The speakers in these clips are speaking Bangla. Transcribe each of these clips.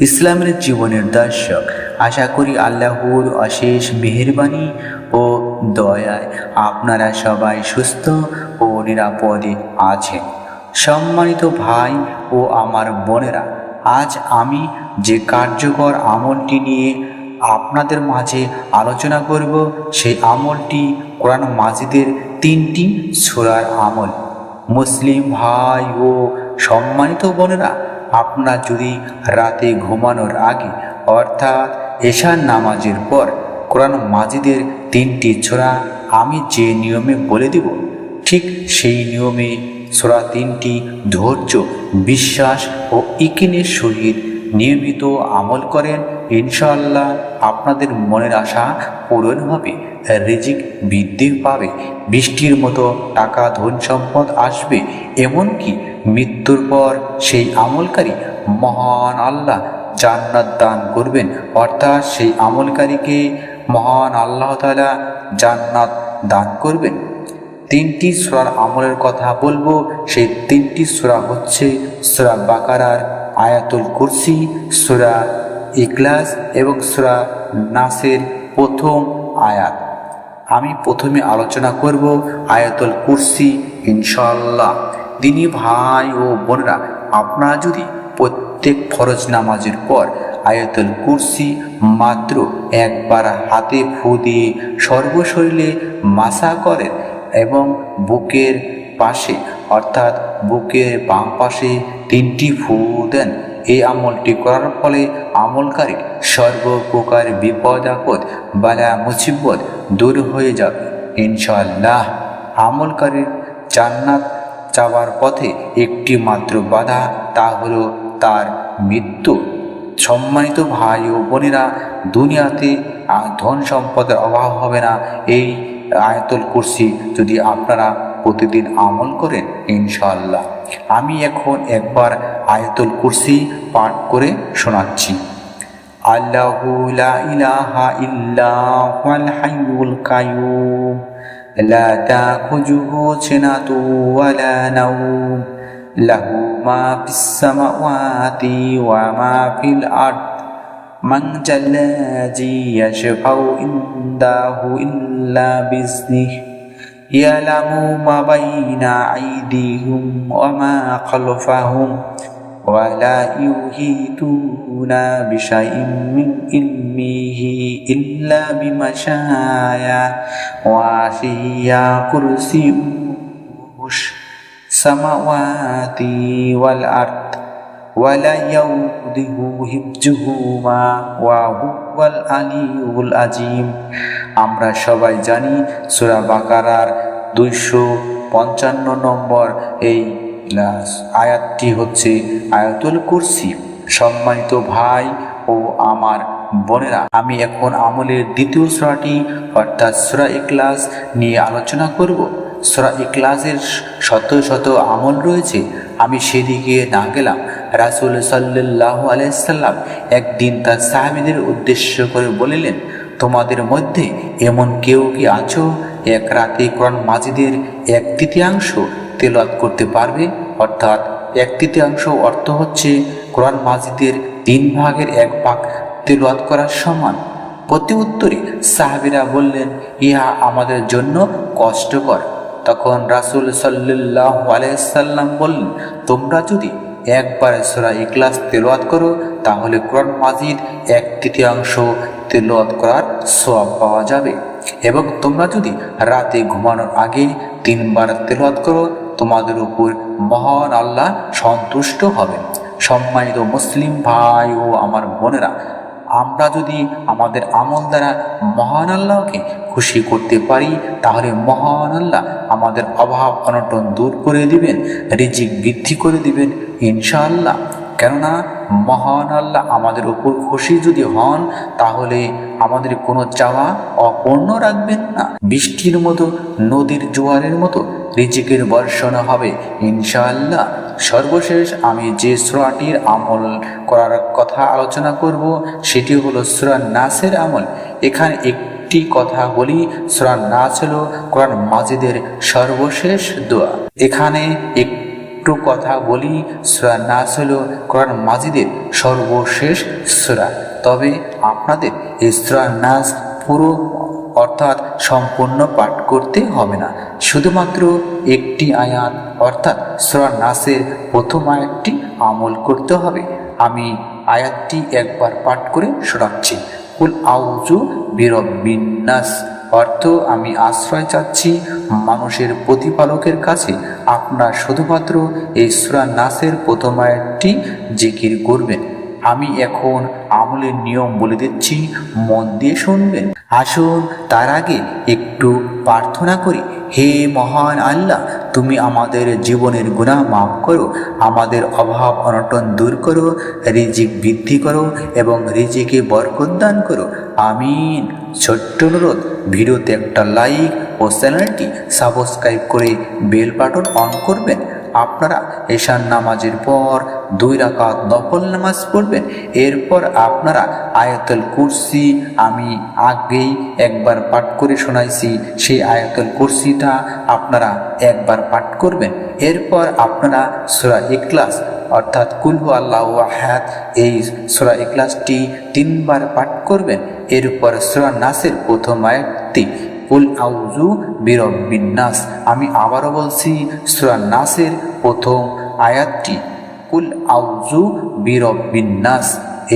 ইসলামের জীবনের দর্শক, আশা করি আল্লাহর অশেষ মেহেরবানি ও দয়ায় আপনারা সবাই সুস্থ ও নিরাপদে আছেন। সম্মানিত ভাই ও আমার বোনেরা, আজ আমি যে কার্যকর আমলটি নিয়ে আপনাদের মাঝে আলোচনা করব, সেই আমলটি কোরআন মাজিদের তিনটি ছোড়ার আমল। মুসলিম ভাই ও সম্মানিত বোনেরা আপনারা যদি রাতে ঘুমানোর আগে, অর্থাৎ এশার নামাজের পর কোরআন মাজিদের তিনটি ছোড়া আমি যে নিয়মে বলে দিব, ঠিক সেই নিয়মে ছোড়া তিনটি ধৈর্য, বিশ্বাস ও ইকিনের সহিত নিয়মিত আমল করেন ইনশাআল্লাহ আপনাদের মনের আশা পূরণ হবে, রিজিক বৃদ্ধি পাবে, বৃষ্টির মতো টাকা ধন সম্পদ আসবে, এমনকি মৃত্যুর পর সেই আমলকারী মহান আল্লাহ জান্নাত দান করবেন। অর্থাৎ সেই আমলকারীকে মহান আল্লাহ তাআলা জান্নাত দান করবেন। তিনটি সুরার আমলের কথা বলব, সেই তিনটি সুরা হচ্ছে সুরা বাকারার আয়াতুল কুরসি, সুরা ইকলাস এবং সুরা নাসের প্রথম আয়াত। আমি প্রথমে আলোচনা করব আয়াতুল কুরসি ইনশাল্লাহ দিনী ভাই ও বোনরা, আপনারা যদি প্রত্যেক ফরজ নামাজের পর আয়াতুল কুরসি মাত্র একবার হাতে ফু দিয়ে সর্বশরীরে মাসা করেন এবং বুকের পাশে, অর্থাৎ বুকের বাম পাশে তিনটি ফু দেন এই আমলটি করার ফলে আমলকারী সর্বপ্রকার বিপদ, আপদ বালা মুসিবত দূর হয়ে যাবে। ইনশাল্লাহ আমলকারীর জান্নাত যাওয়ার পথে একটি মাত্র বাধা তা হলো তার মৃত্যু। সম্মানিত ভাই ও বোনেরা, দুনিয়াতে ধন সম্পদের অভাব হবে না। এই আয়তল কুরসি যদি আপনারা প্রতিদিন আমল করেন ইনশাল্লাহ আমি এখন একবার আয়তুল কুরসি পাঠ করে শোনাচ্ছি। আল্লাহু ইলাহা ইল্লাহুল হাইয়ুল কাইয়ুম। লা তাখুজুহু সিনাতু ওয়ালা নাওম। লাহু মা ফিস সামাওয়াতি ওয়া মা ফিল আরদ। মান জাল্লাযী ইয়াশফাউ ইনদাহু ইল্লা বিজনিহি। يعلم ما بين أيديهم وما خلفهم ولا يحيطون بشيء من علمه إلا بما شاء وسع كرسيه السماوات والأرض ولا يؤوده حفظهما وهو العلي العظيم আমরা সবাই জানি সূরা বাকারার দুইশো পঞ্চান্ন নম্বর এই আয়াতটি হচ্ছে আয়াতুল কুরসি সম্মানিত ভাই ও আমার বোনেরা আমি এখন আমলের দ্বিতীয় সূরাটি অর্থাৎ সূরা ইখলাস নিয়ে আলোচনা করব সূরা ইখলাসের শত শত আমল রয়েছে আমি সেদিকে না গেলাম রাসুল সাল্লাহ আলাইসাল্লাম একদিন তার সাহাবিদের উদ্দেশ্য করে বলিলেন, তোমাদের মধ্যে এমন কেউ কি আছো? এক রাতে কোরআন মাজিদের এক তৃতীয়াংশ তেলাত করতে পারবে? অর্থাৎ এক তৃতীয়াংশ অর্থ হচ্ছে কোরআন মাজিদের তিন ভাগের এক ভাগ তেলাত করার সমান। প্রতি উত্তরে সাহাবিরা বললেন, ইহা আমাদের জন্য কষ্টকর। তখন রাসুল সাল্লাহ আলাইসাল্লাম বললেন, তোমরা যদি একবার সোরা ইকলাস তেলোয়াত করো, তাহলে কোরআন মাজিদ এক তৃতীয়াংশ তেলোয়াত করার সব পাওয়া যাবে। এবং তোমরা যদি রাতে ঘুমানোর আগে তিনবার তেলোয়াত করো, তোমাদের উপর মহান আল্লাহ সন্তুষ্ট হবে সম্মানিত মুসলিম ভাই ও আমার বোনেরা আমরা যদি আমাদের আমল দ্বারা মহান আল্লাহকে খুশি করতে পারি, তাহলে মহান আল্লাহ আমাদের অভাব অনটন দূর করে দিবেন, রিজিক বৃদ্ধি করে দিবেন, ইনশাআল্লাহ। কেননা মহান আল্লাহ আমাদের উপর খুশি যদি হন, তাহলে আমাদের কোনো চাওয়া অপূর্ণ রাখবেন না। বৃষ্টির মতো, নদীর জোয়ারের মতো রিজিকের বর্ষণ হবে, ইনশাআল্লাহ। সর্বশেষ আমি যে সুরাটির আমল করার কথা আলোচনা করব, সেটি হলো সুরা নাসের আমল। এখানে একটি কথা বলি, সুরা নাস হল কোরআন মাজিদের সর্বশেষ দোয়া। এখানে এক একটু কথা বলি সুরা নাস হলো কোরআন মাজিদের সর্বশেষ সুরা। তবে আপনাদের এই সুরা নাস পুরো অর্থাৎ সম্পূর্ণ পাঠ করতে হবে না। শুধুমাত্র একটি আয়াত, অর্থাৎ সুরা নাসের প্রথম আয়াতটি আমল করতে হবে। আমি আয়াতটি একবার পাঠ করে শোনাচ্ছি। কুল আউজু বিরবিন্যাস অর্থ আমি আশ্রয় চাচ্ছি মানুষের প্রতিপালকের কাছে। আপনার শুধুমাত্র এই সুরা নাসের প্রথম আয়াতটি জিকির করবেন। আমি এখন আমলের নিয়ম বলে দিচ্ছি, মন দিয়ে শুনবেন। আসুন তার আগে একটু প্রার্থনা করি। হে মহান আল্লাহ তুমি আমাদের জীবনের গুণা মাফ করো, আমাদের অভাব অনটন দূর করো, রিজিক বৃদ্ধি করো এবং রিজিকে বরকত দান করো। আমিন। ছোট্ট অনুরোধ, ভিডিওতে একটা লাইক ও চ্যানেলটি সাবস্ক্রাইব করে বেল বাটন অন করবেন। আপনারা এশান নামাজের পর দুই রাকাত নফল নামাজ পড়বেন। এরপর আপনারা আয়াতুল কুরসি আমি আগেই একবার পাঠ করে শোনাইছি। সেই আয়াতুল কুরসিটা আপনারা একবার পাঠ করবেন। এরপর আপনারা সুরা ইকলাস অর্থাৎ কুলহু আল্লাহ আহাত এই সুরা ইকলাসটি তিনবার পাঠ করবেন। এরপর সুরা নাসের প্রথম আয়াতটি কুল আউজু বিরব্বিন নাস। আমি আবারও বলছি, সুরা নাসের প্রথম আয়াতটি, কুল আউজু বিরব্বিন নাস।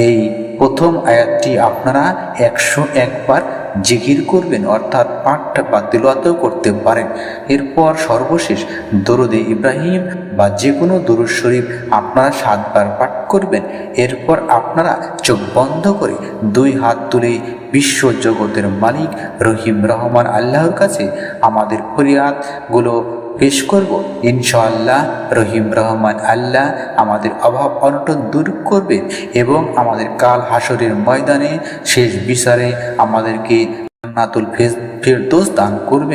এই প্রথম আয়াতটি আপনারা একশো একবার জিকির করবেন, অর্থাৎ পাঠটা বা তিলওয়াতেও করতে পারেন। এরপর সর্বশেষ দরুদে ইব্রাহিম বা যে কোনো দরুদ শরীফ আপনারা সাতবার পাঠ করবেন। এরপর আপনারা চোখ বন্ধ করে দুই হাত তুলে বিশ্ব জগতের মালিক রহিম রহমান আল্লাহর কাছে আমাদের ফরিয়াদগুলো পেশ করব। ইনশাআল্লাহ রহিম রহমান আল্লাহ আমাদের অভাব অনটন দূর করবেন এবং আমাদের কাল হাসরের ময়দানে শেষ বিচারে আমাদেরকে জান্নাতুল ফেরদোস দান করবেন